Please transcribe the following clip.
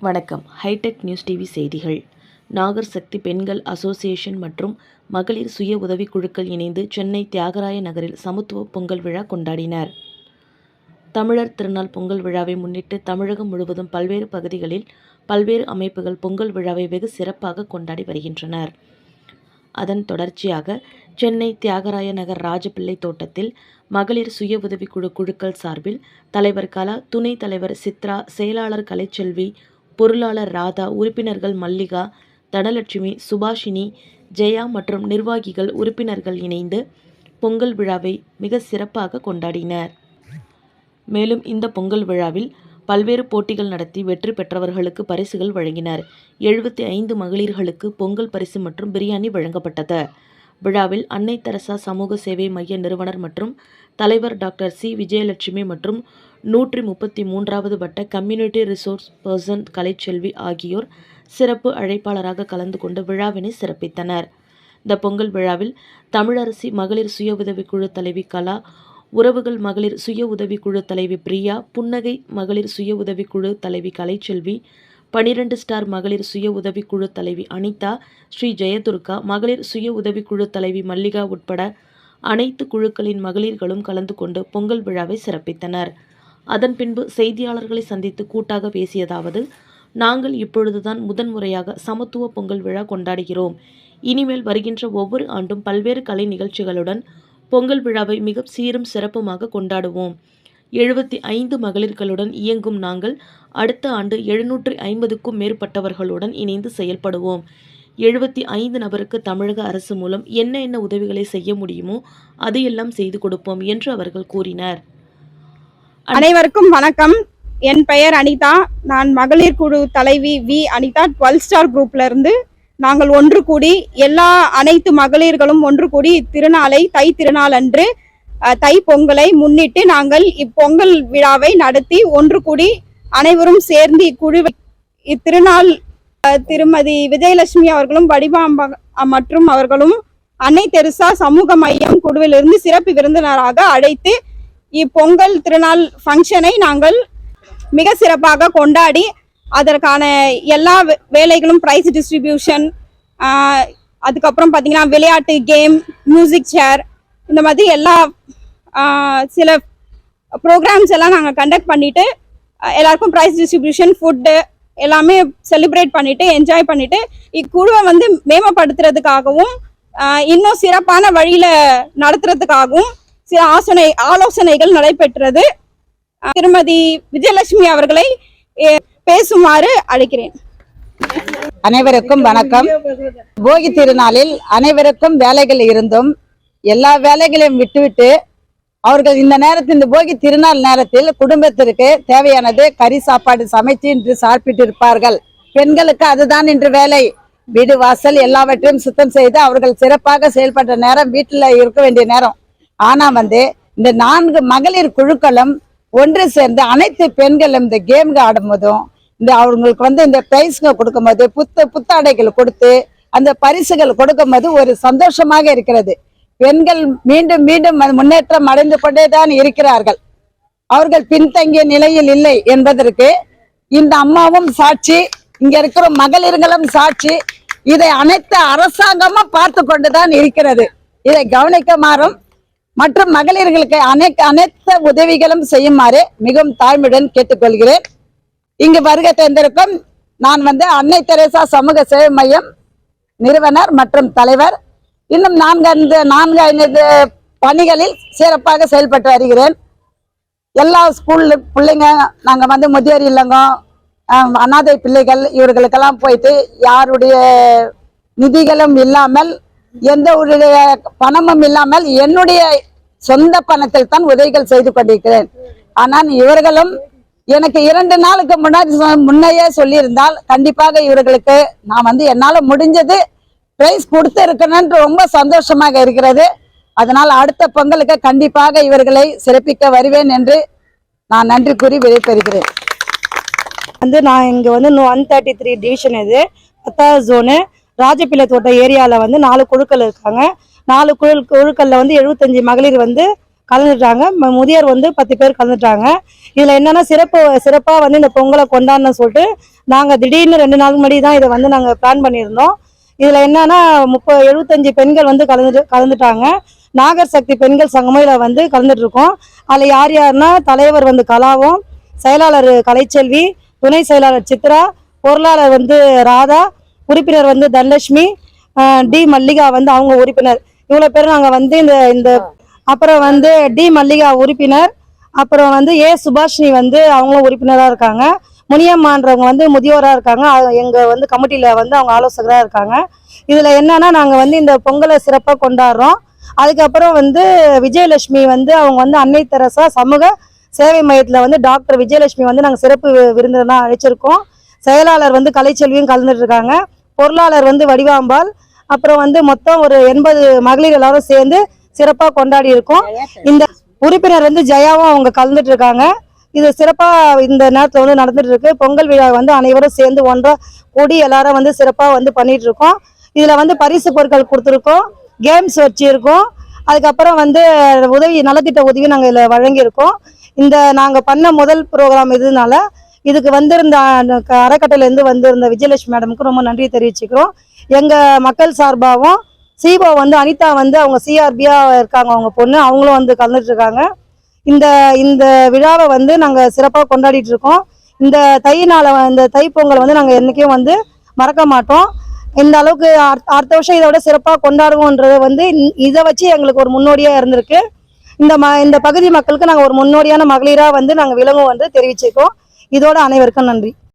வணக்கம். Hitech news TV செய்திகள். நாகர் சக்தி பெண்கள் அசோசியேஷன் மற்றும் மகளிர் சுய உதவிக் குழுக்கள் இணைந்து சென்னை தியாகராய நகரில் சமத்துவ பொங்கல் விழா கொண்டாடினர். தமிழர் திருநாள் பொங்கல் விழாவை முன்னிட்டு தமிழகம் முழுவதும் பல்வேறு பகுதிகளில் பல்வேறு அமைப்புகள் பொங்கல் விழாவை வெகு சிறப்பாக கொண்டாடி வருகின்றனர். அதன் தொடர்ச்சியாக சென்னை தியாகராய நகர் ராஜபிள்ளை தோட்டத்தில் மகளிர் சுய உதவிக்குழு குழுக்கள் சார்பில் தலைவர் கலா துணைத் தலைவர் சித்ரா செயலாளர் கலைச்செல்வி பொருளாளர் ராதா உறுப்பினர்கள் மல்லிகா தனலட்சுமி சுபாஷினி ஜெயா மற்றும் நிர்வாகிகள் உறுப்பினர்கள் இணைந்து பொங்கல் விழாவை மிக சிறப்பாக கொண்டாடினர். மேலும் இந்த பொங்கல் விழாவில் பல்வேறு போட்டிகள் நடத்தி வெற்றி பெற்றவர்களுக்கு பரிசுகள் வழங்கினர். எழுபத்தி ஐந்து மகளிர்களுக்கு பொங்கல் பரிசு மற்றும் பிரியாணி வழங்கப்பட்டது. விழாவில் அன்னை தெரசா சமூக சேவை மைய நிறுவனர் மற்றும் தலைவர் டாக்டர் சி. விஜயலட்சுமி மற்றும் நூற்றி முப்பத்தி மூன்றாவது வட்ட கம்யூனிட்டி ரிசோர்ஸ் பர்சன் கலைச்செல்வி ஆகியோர் சிறப்பு அழைப்பாளராக கலந்து கொண்டு விழாவினை சிறப்பித்தனர். இந்த பொங்கல் விழாவில் தமிழரசி மகளிர் சுய உதவிக்குழு தலைவி கலா உறவுகள் மகளிர் சுய உதவிக்குழு தலைவி பிரியா புன்னகை மகளிர் சுய உதவிக்குழு தலைவி கலைச்செல்வி பனிரெண்டு ஸ்டார் மகளிர் சுய உதவிக்குழு தலைவி அனிதா ஸ்ரீ ஜெயதுர்கா மகளிர் சுய உதவிக்குழு தலைவி மல்லிகா உட்பட அனைத்து குழுக்களின் மகளிர்களும் கலந்து கொண்டு பொங்கல் விழாவை சிறப்பித்தனர். அதன் பின்பு செய்தியாளர்களை சந்தித்து கூட்டாக பேசியதாவது நாங்கள் இப்பொழுதுதான் முதன்முறையாக சமத்துவ பொங்கல் விழா கொண்டாடுகிறோம். இனிமேல் வருகின்ற ஒவ்வொரு ஆண்டும் பல்வேறு கலை நிகழ்ச்சிகளுடன் பொங்கல் விழாவை மிக சீரும் சிறப்புமாக கொண்டாடுவோம். எழுபத்தி ஐந்து மகளிர்களுடன் இயங்கும் நாங்கள் அடுத்த ஆண்டு எழுநூற்றி ஐம்பதுக்கும் மேற்பட்டவர்களுடன் இணைந்து செயல்படுவோம். எழுபத்தி ஐந்து நபருக்கு தமிழக அரசு மூலம் என்ன என்ன உதவிகளை செய்ய முடியுமோ அதையெல்லாம் செய்து கொடுப்போம் என்று அவர்கள் கூறினர். அனைவருக்கும் வணக்கம். என் பெயர் அனிதா. நான் மகளிர் குழு தலைவி வி அனிதா டுவெல் ஸ்டார் குரூப்ல இருந்து நாங்கள் ஒன்று கூடி எல்லா அனைத்து மகளிர்களும் ஒன்று கூடி திருநாளை தை திருநாள் அன்று தை பொங்கலை முன்னிட்டு நாங்கள் இப்பொங்கல் விழாவை நடத்தி ஒன்று கூடி அனைவரும் சேர்ந்து இக்குழு இத்திருநாள் திருமதி விஜயலட்சுமி அவர்களும் வடிவாம்ப மற்றும் அவர்களும் அன்னை தெருசா சமூக மையம் குழுவிலிருந்து சிறப்பு விருந்தினராக அழைத்து இப்பொங்கல் திருநாள் ஃபங்க்ஷனை நாங்கள் மிக சிறப்பாக கொண்டாடி அதற்கான எல்லா வே- வேலைகளும் ப்ரைஸ் டிஸ்ட்ரிபியூஷன் அதுக்கப்புறம் பார்த்தீங்கன்னா விளையாட்டு கேம் மியூசிக் சேர் இந்த மாதிரி எல்லா சில ப்ரோக்ராம்ஸ் எல்லாம் நாங்கள் கண்டக்ட் பண்ணிட்டு எல்லாருக்கும் ப்ரைஸ் டிஸ்ட்ரிபியூஷன் ஃபுட்டு எல்லாமே செலிப்ரேட் பண்ணிட்டு என்ஜாய் பண்ணிட்டு இக்குழுவை வந்து மேம்படுத்துறதுக்காகவும் இன்னும் சிறப்பான வழியில நடத்துறதுக்காகவும் சில ஆசனை ஆலோசனைகள் நடைபெற்றது. திருமதி விஜயலட்சுமி அவர்களை பேசுமாறு அழைக்கிறேன். அனைவருக்கும் வணக்கம். போகி திருநாளில் அனைவருக்கும் வேலைகள் இருந்தும் எல்லா வேலைகளையும் விட்டுவிட்டு அவர்கள் இந்த நேரத்தில் இந்த போகி திருநாள் நேரத்தில் குடும்பத்திற்கு தேவையானது கறி சாப்பாடு சமைத்து இன்று சாப்பிட்டு இருப்பார்கள் பெண்களுக்கு அதுதான் இன்று வேலை. வீடு வாசல் எல்லாவற்றையும் சுத்தம் செய்து அவர்கள் சிறப்பாக செயல்பட்ட நேரம் வீட்டில் இருக்க வேண்டிய நேரம். ஆனால் வந்து இந்த நான்கு மகளிர் குழுக்களும் ஒன்று சேர்ந்து அனைத்து பெண்களும் இந்த கேம்கள் ஆடும்போதும் இந்த அவங்களுக்கு வந்து இந்த பிரைஸ்ங்க கொடுக்கும்போது புத்த புத்தாடைகள் கொடுத்து அந்த பரிசுகள் கொடுக்கும்போது ஒரு சந்தோஷமாக இருக்கிறது. பெண்கள் மீண்டும் மீண்டும் முன்னேற்றம் அடைந்து கொண்டே தான் இருக்கிறார்கள். அவர்கள் பின்தங்கிய நிலையில் இல்லை என்பதற்கு இந்த அம்மாவும் சாட்சி இங்க இருக்கிற மகளிர்களும் சாட்சி இதை அனைத்து அரசாங்கமும் பார்த்து கொண்டுதான் இருக்கிறது. இதை கவனிக்குமாறும் மற்றும் மகளிர்களுக்கு அனைத்து அனைத்து உதவிகளும் செய்யுமாறு மிகவும் தாழ்மையுடன் கேட்டுக்கொள்கிறேன். இங்கு வருகை தந்திருக்கும் நான் வந்து அன்னை தெரேசா சமூக சேவை மையம் நிறுவனர் மற்றும் தலைவர். இன்னும் நான்கு ஐந்து நான்கு ஐந்து பணிகளில் சிறப்பாக செயல்பட்டு வருகிறேன். எல்லா ஸ்கூல் பிள்ளைங்க நாங்கள் வந்து முதியோர் இல்லங்கம் அனாதை பிள்ளைகள் இவர்களுக்கெல்லாம் போயிட்டு யாருடைய நிதிகளும் இல்லாமல் எந்த ஒரு பணமும் இல்லாமல் என்னுடைய சொந்த பணத்தில் தான் உதவிகள் செய்து கொண்டிருக்கிறேன். ஆனால் இவர்களும் எனக்கு இரண்டு நாளுக்கு முன்னாடி முன்னையே சொல்லியிருந்தால் கண்டிப்பாக இவர்களுக்கு நான் வந்து என்னால் முடிஞ்சது பிரைஸ் கொடுத்து இருக்கணும்னு ரொம்ப சந்தோஷமாக இருக்கிறது. அதனால் அடுத்த பொங்கலுக்கு கண்டிப்பாக இவர்களை சிறப்பிக்க வருவேன் என்று நான் நன்றி கூறி விடைபெறுகிறேன் வந்து நான் இங்கே வந்து ஒன் தேர்ட்டி த்ரீ டிவிஷன் இது. பத்தாவது ஜோனு ராஜபிள்ளை தோட்டம் ஏரியாவில் வந்து நாலு குழுக்கள் இருக்காங்க. நாலு குழு குழுக்களில் வந்து எழுபத்தஞ்சி மகளிர் வந்து கலந்துட்டாங்க. ம- முதியோர் வந்து பத்து பேர் கலந்துட்டாங்க. இதில் என்னன்னா சிறப்பு சிறப்பாக வந்து இந்த பொங்கலை கொண்டாடணும்னு சொல்லிட்டு நாங்கள் திடீர்னு ரெண்டு நாள் முன்னாடி தான் இதை வந்து நாங்கள் பிளான் பண்ணியிருந்தோம். இதில் என்னன்னா முப்பது எழுபத்தஞ்சு பெண்கள் வந்து கலந்துட்டு கலந்துட்டாங்க. நாகர் சக்தி பெண்கள் சங்கமும் இதில் வந்து கலந்துட்டு இருக்கோம் அதில் யார் யாருன்னா தலைவர் வந்து கலாவும் செயலாளர் கலைச்செல்வி துணை செயலாளர் சித்ரா பொருளாளர் வந்து ராதா உறுப்பினர் வந்து தனலட்சுமி டி மல்லிகா வந்து அவங்க உறுப்பினர். இவ்வளோ பேர் நாங்கள் வந்து இந்த இந்த அப்புறம் வந்து டி மல்லிகா உறுப்பினர் அப்புறம் வந்து ஏ சுபாஷினி வந்து அவங்களும் உறுப்பினராக இருக்காங்க. முனியம்மான்றவங்க வந்து முதியோராக இருக்காங்க. எங்கள் வந்து கமிட்டியில் வந்து அவங்க ஆலோசகராக இருக்காங்க. இதில் என்னன்னா நாங்கள் வந்து இந்த பொங்கலை சிறப்பாக கொண்டாடுறோம். அதுக்கப்புறம் வந்து விஜயலட்சுமி வந்து அவங்க வந்து அன்னை தெரசா சமூக சேவை மையத்தில் வந்து டாக்டர் விஜயலட்சுமி வந்து நாங்கள் சிறப்பு வி- விருந்தினராக அழைச்சிருக்கோம். செயலாளர் வந்து கலைச்செல்வியும் கலந்துட்டு இருக்காங்க. பொருளாளர் வந்து வடிவாம்பாள். அப்புறம் வந்து மொத்தம் ஒரு எண்பது மகளிர் எல்லாரும் சேர்ந்து சிறப்பாக கொண்டாடி இருக்கோம். இந்த உறுப்பினர் வந்து ஜெயாவும் அவங்க கலந்துட்டு இருக்காங்க. இது சிறப்பா இந்த நேரத்துல வந்து நடந்துட்டு இருக்கு. பொங்கல் விழா வந்து அனைவரும் சேர்ந்து ஒன்றா கூடி எல்லாரும் வந்து சிறப்பா வந்து பண்ணிட்டு இருக்கோம். இதுல வந்து பரிசு பொருட்கள் கொடுத்துருக்கோம். கேம்ஸ் வச்சிருக்கோம். அதுக்கப்புறம் வந்து உதவி நலத்திட்ட உதவி நாங்கள் இதில் வழங்கியிருக்கோம். இந்த நாங்கள் பண்ண முதல் ப்ரோக்ராம் இதனால இதுக்கு வந்திருந்த அறக்கட்டளையிலேருந்து வந்திருந்த விஜயலட்சுமி மேடமுக்கு ரொம்ப நன்றி தெரிவிச்சுக்கிறோம். எங்கள் மக்கள் சார்பாகவும் சீபா வந்து அனிதா வந்து அவங்க சிஆர்பியா இருக்காங்க அவங்க பொண்ணு. அவங்களும் வந்து கலந்துட்டு இருக்காங்க இந்த இந்த விழாவை வந்து நாங்கள் சிறப்பாக கொண்டாடிட்டு இருக்கோம் இந்த தையினால இந்த தை பொங்கல் வந்து நாங்கள் என்றைக்கும் வந்து மறக்க மாட்டோம். இந்த அளவுக்கு அடுத்த- வருஷம் இதை விட சிறப்பாக கொண்டாடுவோன்றது வந்து இதை வச்சு எங்களுக்கு ஒரு முன்னோடியாக இருந்திருக்கு. இந்த ம இந்த பகுதி மக்களுக்கு நாங்கள் ஒரு முன்னோடியான மகளிராக வந்து நாங்கள் விளங்குவோம் வந்து தெரிவிச்சிருக்கோம் இதோட அனைவருக்கும் நன்றி.